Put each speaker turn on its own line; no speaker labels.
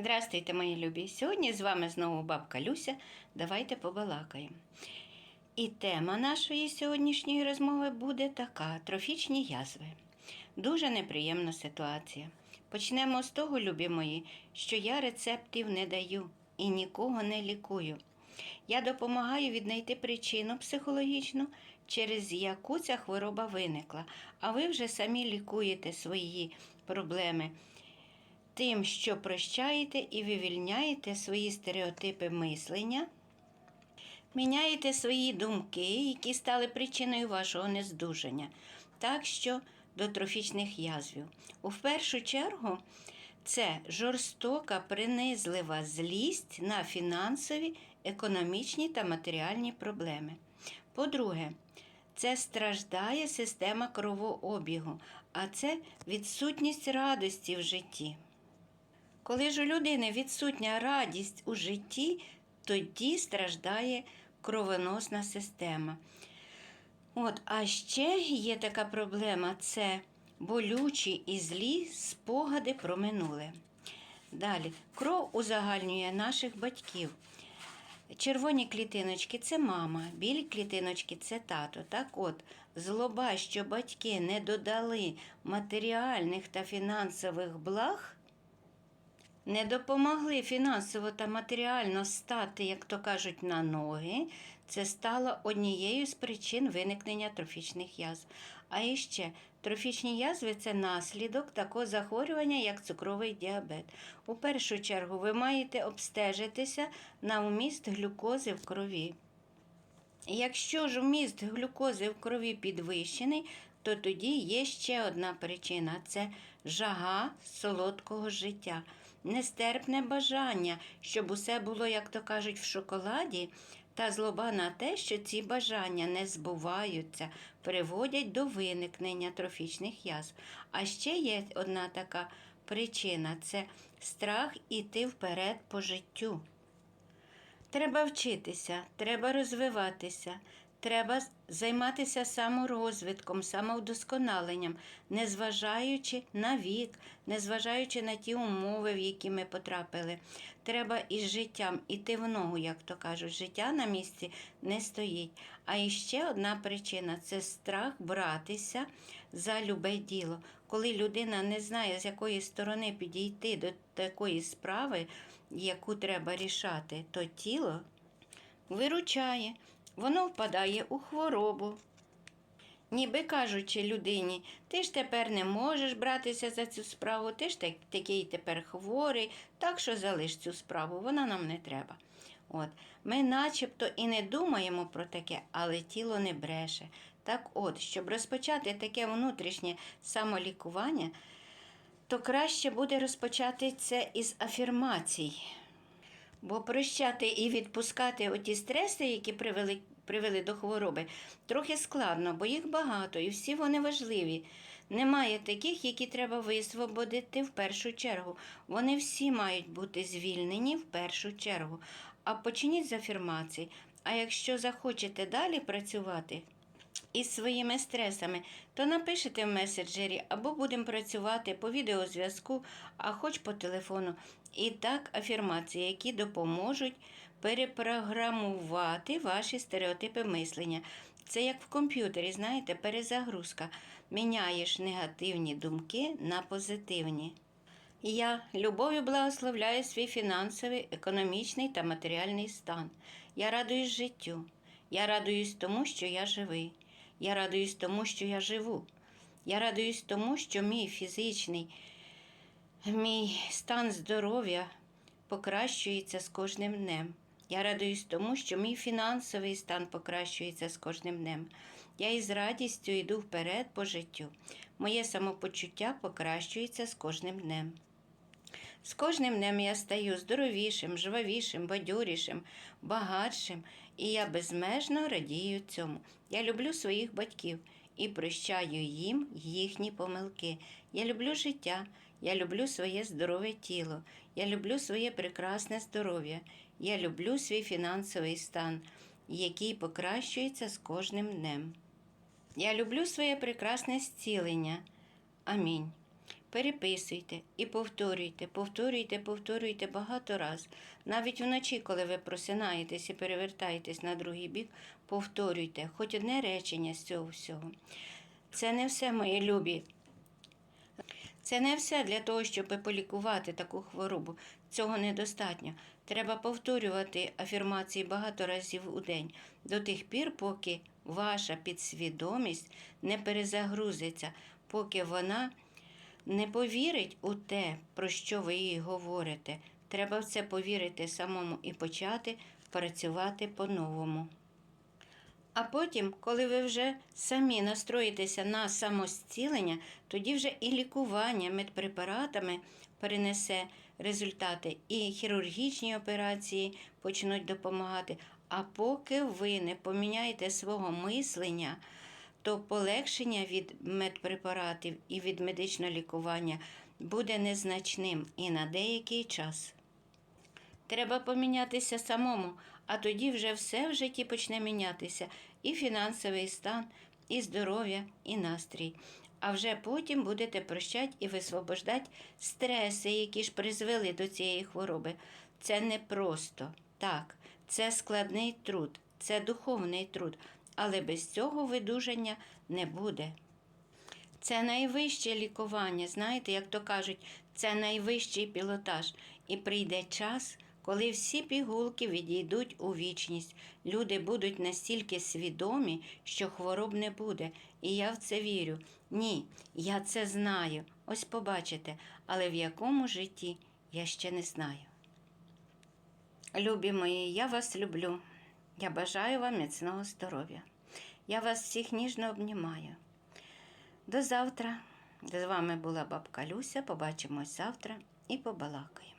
Здравствуйте, мої любі! Сьогодні з вами знову бабка Люся. Давайте побалакаємо. І тема нашої сьогоднішньої розмови буде така: трофічні язви. Дуже неприємна ситуація. Почнемо з того, любі мої, що я рецептів не даю і нікого не лікую. Я допомагаю віднайти причину психологічну, через яку ця хвороба виникла, а ви вже самі лікуєте свої проблеми тим, що прощаєте і вивільняєте свої стереотипи мислення, міняєте свої думки, які стали причиною вашого нездужання. Так що до трофічних язвів. У першу чергу це жорстока, принизлива злість на фінансові, економічні та матеріальні проблеми. По-друге, це страждає система кровообігу, а це відсутність радості в житті. Коли ж у людини відсутня радість у житті, тоді страждає кровоносна система. От, а ще є така проблема це болючі і злі спогади про минуле. Далі, кров узагальнює наших батьків. Червоні клітиночки це мама, білі клітиночки це тато. Так от, злоба, що батьки не додали матеріальних та фінансових благ, не допомогли фінансово та матеріально стати, як то кажуть, на ноги, це стало однією з причин виникнення трофічних язв. А іще трофічні язви це наслідок такого захворювання, як цукровий діабет. У першу чергу ви маєте обстежитися на вміст глюкози в крові. Якщо ж вміст глюкози в крові підвищений, то тоді є ще одна причина це жага солодкого життя, нестерпне бажання, щоб усе було, як то кажуть, в шоколаді, та злоба на те, що ці бажання не збуваються, приводять до виникнення трофічних язв. А ще є одна така причина це страх іти вперед по життю. Треба вчитися, треба розвиватися, треба займатися саморозвитком, самовдосконаленням, незважаючи на вік, незважаючи на ті умови, в які ми потрапили. Треба із життям іти в ногу, як то кажуть. Життя на місці не стоїть. А іще одна причина це страх братися за любе діло. Коли людина не знає, з якої сторони підійти до такої справи, яку треба рішати, то тіло виручає, воно впадає у хворобу. Ніби кажучи людині, ти ж тепер не можеш братися за цю справу, ти ж такий тепер хворий, так що залиш цю справу, вона нам не треба. От. Ми начебто і не думаємо про таке, але тіло не бреше. Так от, щоб розпочати таке внутрішнє самолікування, то краще буде розпочати це із афірмацій. Бо прощати і відпускати оті стреси, які привели, привели до хвороби, трохи складно, бо їх багато і всі вони важливі. Немає таких, які треба висвободити в першу чергу. Вони всі мають бути звільнені в першу чергу. А почніть з афірмацій. А якщо захочете далі працювати, із своїми стресами, то напишете в меседжері або будемо працювати по відеозв'язку, а хоч по телефону. І так афірмації, які допоможуть перепрограмувати ваші стереотипи мислення. Це як в комп'ютері, знаєте, перезагрузка. Міняєш негативні думки на позитивні. Я любов'ю благословляю свій фінансовий, економічний та матеріальний стан. Я радуюсь життю. Я радуюсь тому, що я живий. Я радуюсь тому, що я живу. Я радуюсь тому, що мій фізичний, мій стан здоров'я покращується з кожним днем. Я радуюсь тому, що мій фінансовий стан покращується з кожним днем. Я із радістю йду вперед по життю. Моє самопочуття покращується з кожним днем. З кожним днем я стаю здоровішим, жвавішим, бадьорішим, багатшим, і я безмежно радію цьому. Я люблю своїх батьків і прощаю їм їхні помилки. Я люблю життя, я люблю своє здорове тіло, я люблю своє прекрасне здоров'я, я люблю свій фінансовий стан, який покращується з кожним днем. Я люблю своє прекрасне зцілення. Амінь. Переписуйте і повторюйте, повторюйте, повторюйте багато раз. Навіть вночі, коли ви просинаєтесь і перевертаєтесь на другий бік, повторюйте хоч одне речення з цього всього. Це не все, мої любі. Це не все для того, щоб полікувати таку хворобу. Цього недостатньо. Треба повторювати афірмації багато разів у день до тих пір, поки ваша підсвідомість не перезагрузиться, поки вона не повірить у те, про що ви їй говорите. Треба в це повірити самому і почати працювати по-новому. А потім, коли ви вже самі настроїтеся на самозцілення, тоді вже і лікування медпрепаратами перенесе результати, і хірургічні операції почнуть допомагати. А поки ви не поміняєте свого мислення, то полегшення від медпрепаратів і від медичного лікування буде незначним і на деякий час. Треба помінятися самому, а тоді вже все в житті почне мінятися і фінансовий стан, і здоров'я, і настрій. А вже потім будете прощати і висвобождати стреси, які ж призвели до цієї хвороби. Це не просто так, це складний труд, це духовний труд, але без цього видужання не буде. Це найвище лікування, знаєте, як то кажуть, це найвищий пілотаж. І прийде час, коли всі пігулки відійдуть у вічність. Люди будуть настільки свідомі, що хвороб не буде. І я в це вірю. Ні, я це знаю. Ось побачите, але в якому житті я ще не знаю. Любі мої, я вас люблю. Я бажаю вам міцного здоров'я. Я вас всіх ніжно обнімаю. До завтра. З вами була бабка Люся. Побачимось завтра і побалакаємо.